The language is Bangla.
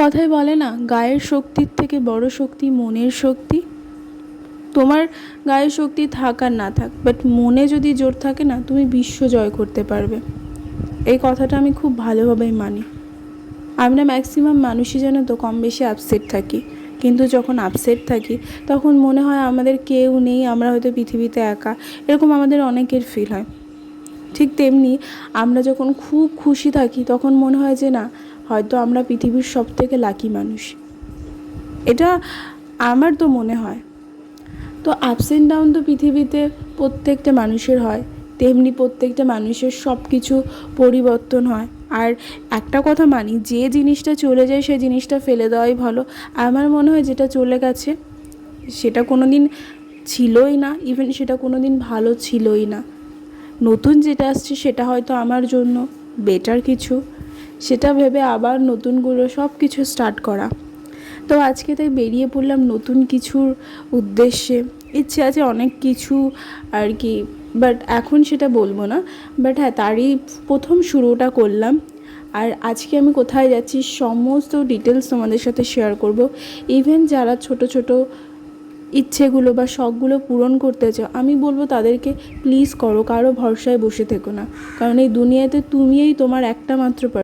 কথায় বলে না, গায়ের শক্তির থেকে বড় শক্তি মনের শক্তি। তোমার গায়ের শক্তি থাক আর না থাক বাট মনে যদি জোর থাকে না, তুমি বিশ্ব জয় করতে পারবে। এই কথাটা আমি খুব ভালোভাবেই মানি। আমরা ম্যাক্সিমাম মানুষই যেন তো কম বেশি আপসেট থাকি। কিন্তু যখন আপসেট থাকি, তখন মনে হয় আমাদের কেউ নেই, আমরা হয়তো পৃথিবীতে একা। এরকম আমাদের অনেকের ফিল হয়। ঠিক তেমনি আমরা যখন খুব খুশি থাকি, তখন মনে হয় যে না হয়তো আমরা পৃথিবীর সব থেকে লাকি মানুষ। এটা আমার তো মনে হয়। তো আপস অ্যান্ড ডাউন তো পৃথিবীতে প্রত্যেকটা মানুষের হয়, তেমনি প্রত্যেকটা মানুষের সব কিছু পরিবর্তন হয়। আর একটা কথা মানি, যে জিনিসটা চলে যায় সেই জিনিসটা ফেলে দেওয়াই ভালো। আমার মনে হয় যেটা চলে গেছে, সেটা কোনো দিন ছিলই না ইভেন সেটা কোনো দিন ভালো ছিলই না। নতুন যেটা আসছে সেটা হয়তো আমার জন্য বেটার কিছু। সেটা ভেবে আবার নতুন করে সব কিছু স্টার্ট করা। তো আজকে তাই বেরিয়ে পড়লাম নতুন কিছুর উদ্দেশ্যে। ইচ্ছে আছে অনেক কিছু আর কি বাট এখন সেটা বলব না। বাট হ্যাঁ তারই প্রথম শুরুটা করলাম। আর আজকে আমি কোথায় যাচ্ছি সমস্ত ডিটেলস তোমাদের সাথে শেয়ার করব। ইভেন যারা ছোট ছোট ইচ্ছেগুলো বা শখগুলো পূরণ করতে চাও, আমি বলব তাদেরকে প্লিজ করো, কারও ভরসায় বসে থেকো না। কারণ এই দুনিয়াতে তুমিই তোমার একটা মাত্র